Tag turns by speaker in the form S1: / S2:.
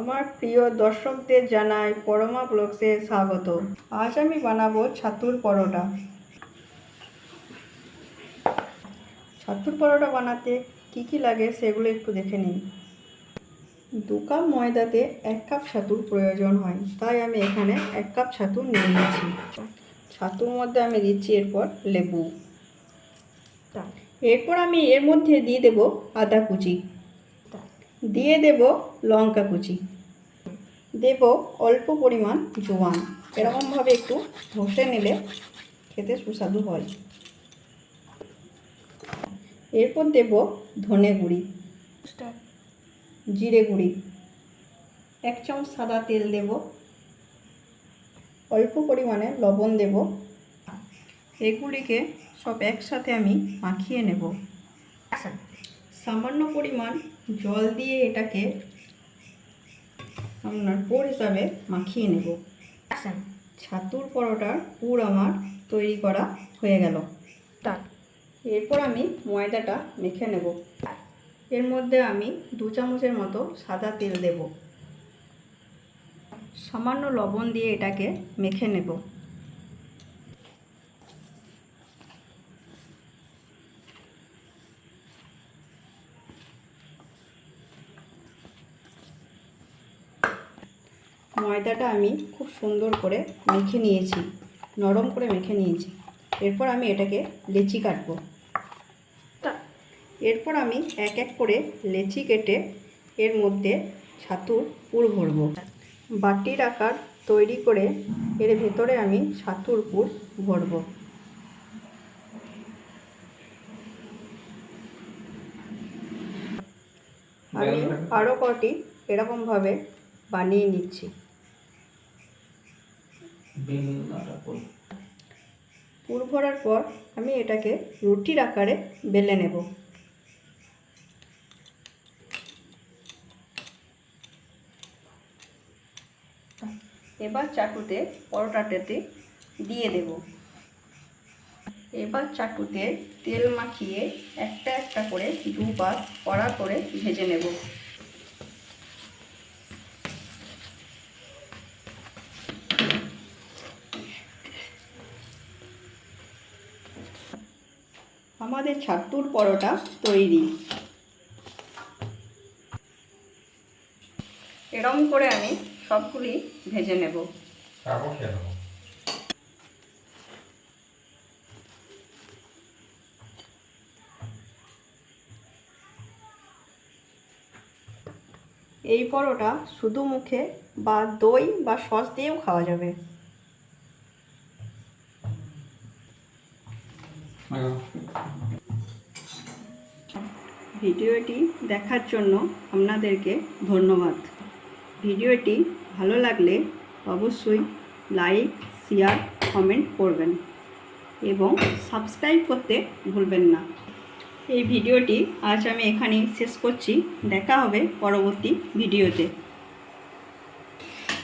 S1: আমার প্রিয় দর্শকদের জানাই পরমা ব্লগসে স্বাগত। আজ আমি বানাবো ছাতুর পরোটা। ছাতুর পরোটা বানাতে কি কি লাগে সেগুলো একটু দেখে নিন। দু কাপ ময়দাতে এক কাপ ছাতুর প্রয়োজন হয় তাই আমি এখানে এক কাপ ছাতু নিয়ে নিয়েছি ছাতুর মধ্যে আমি দিচ্ছি এরপর লেবু। এরপর আমি এর মধ্যে দিয়ে দেব আদা কুচি। দিয়ে দেব লঙ্কা কুচি। দেব অল্প পরিমাণ জোয়ান। এরকমভাবে একটু ঘষে নিলে খেতে সুস্বাদু হয়। এরপর দেব ধনে গুঁড়ি। জিরে গুঁড়ি। এক চামচ সাদা তেল দেব। অল্প পরিমাণে লবণ দেব। এগুলিকে সব একসাথে আমি মাখিয়ে নেব। সামান্য পরিমাণ জল দিয়ে এটাকে আপনার পুর হিসাবে মাখিয়ে নেব। আচ্ছা। ছাতুর পরোটার পুর আমার তৈরি করা হয়ে গেল। এরপর আমি ময়দাটা মেখে নেব। এর মধ্যে আমি দু চামচের মতো সাদা তেল দেব। সামান্য লবণ দিয়ে এটাকে মেখে নেব। ময়দাটা আমি খুব সুন্দর করে মেখে নিয়েছি নরম করে মেখে নিয়েছি। এরপর আমি এটাকে লেচি কাটবো। এরপর আমি এক এক করে লেচি কেটে এর মধ্যে ছাতুর পুর ভরবো। বাটির আকার তৈরি করে এর ভেতরে আমি ছাতুর পুর ভরবো। আমি আরও কটি এরকমভাবে বানিয়ে নিচ্ছি। পুর। ভরার পর আমি এটাকে রুটির আকারে বেলে নেব। এবার চাটুতে পরোটাটাতে দিয়ে দেব। এবার চাটুতে তেল মাখিয়ে একটা একটা করে দুবার কড়া করে ভেজে নেব। আমাদের ছাতুর পরোটা তৈরি। এরম করে আমি সবগুলি ভেজে নেব।
S2: নেব।
S1: এই পরোটা শুধু মুখে বা দই বা সস দিয়েও খাওয়া যাবে। ভিডিওটি দেখার জন্য আপনাদেরকে ধন্যবাদ। ভিডিওটি ভালো লাগলে অবশ্যই লাইক, শেয়ার, কমেন্ট করবেন এবং সাবস্ক্রাইব করতে ভুলবেন না। এই ভিডিওটি আজ আমি এখানেই শেষ করছি। দেখা হবে পরবর্তী ভিডিওতে।